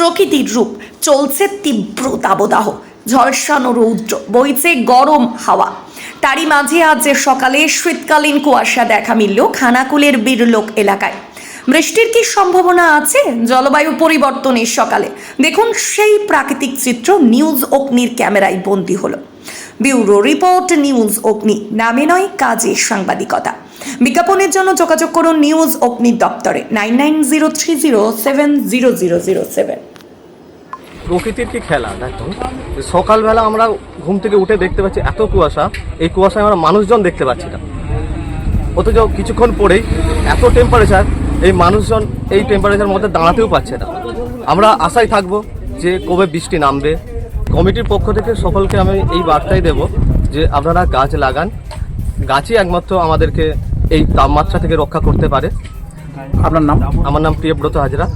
প্রকৃতির রূপ, চলছে তীব্র দাবদাহ ঝলসানো রৌদ্র, বইছে গরম হাওয়া। তারই মাঝে আজ সকালে শীতকালীন কুয়াশা দেখা মিলল খানাকুলের বীরলোক এলাকায়। বৃষ্টির কি সম্ভাবনা আছে? জলবায়ু পরিবর্তনের সকালে। দেখুন সেই প্রাকৃতিক চিত্র নিউজ অগ্নির ক্যামেরায় বন্দী হলো। ব্যুরো রিপোর্ট নিউজ অগ্নি, নামে নয়, কাজে সাংবাদিকতা। বিজ্ঞাপনের জন্য যোগাযোগ করুন নিউজ অগ্নি দপ্তরে, nine nine zero three zero seven zero zero zero seven. প্রকৃতির কি খেলা? দেখো সকালবেলা আমরা ঘুম থেকে উঠে দেখতে পাচ্ছি এত কুয়াশা এই কুয়াশায় আমরা মানুষজন দেখতে পাচ্ছি না। অথচ কিছুক্ষণ পরেই এত টেম্পারেচার এই মানুষজন এই টেম্পারেচার মধ্যে দাঁড়াতেও পারছে না। আমরা আশায় থাকব যে কবে বৃষ্টি নামবে। কমিটির পক্ষ থেকে সকলকে আমি এই বার্তাই দেব যে আপনারা গাছ লাগান। গাছই একমাত্র আমাদেরকে এই তাপমাত্রা থেকে রক্ষা করতে পারে। আপনার নাম? আমার নাম প্রিয়ব্রত হাজরা।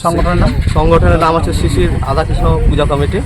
সংগঠনের নাম? সংগঠনের নাম আছে Shishir Radhakrishna Puja committee.